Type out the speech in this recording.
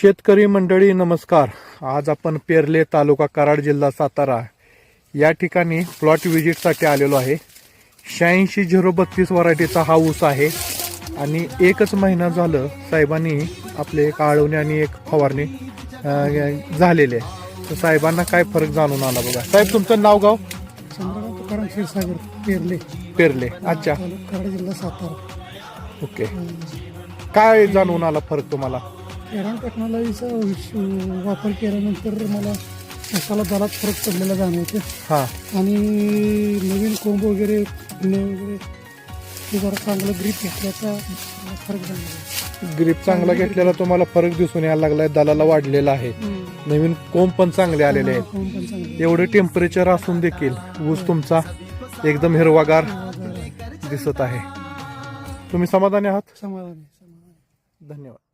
शेतकरी मंडळी नमस्कार. आज आपण पेरले तालुका कराड जिल्हा सातारा या ठिकाणी प्लॉट व्हिजिटसाठी आलेलो आहे. शहाऐंशी झिरो बत्तीस व्हरायटीचा हा ऊस आहे आणि एकच महिना झालं साहेबांनी आपले एक आळवणी आणि एक फवारणी झालेले आहे. तर साहेबांना काय फरक जाणून आला बघा. साहेब तुमचं नाव गाव? तुकाराम क्षीरसागर पेरले. पेरले. अच्छा. कराड जिल्हा सातारा. ओके. काय जाणून आला फरक तुम्हाला? केरान टेक्नॉलॉजीचा वापर केल्यानंतर मला ऊसाला दरात फरक पडलेला जाणवतो. हां. आणि नवीन कोंब वगैरे फुलणे वगैरे ते जरा चांगलं ग्रीप घेतल्याचा फरक जाणवला ग्रीप चांगला घेतलेला तुम्हाला फरक दिसून यायला लागलाय दलाला वाढलेला आहे. नवीन कोंब पण चांगले आलेले आहेत. एवढे टेम्परेचर असून देखील ऊस तुमचा एकदम हिरवागार दिसत आहे. तुम्ही समाधानी आहात? समाधान. धन्यवाद.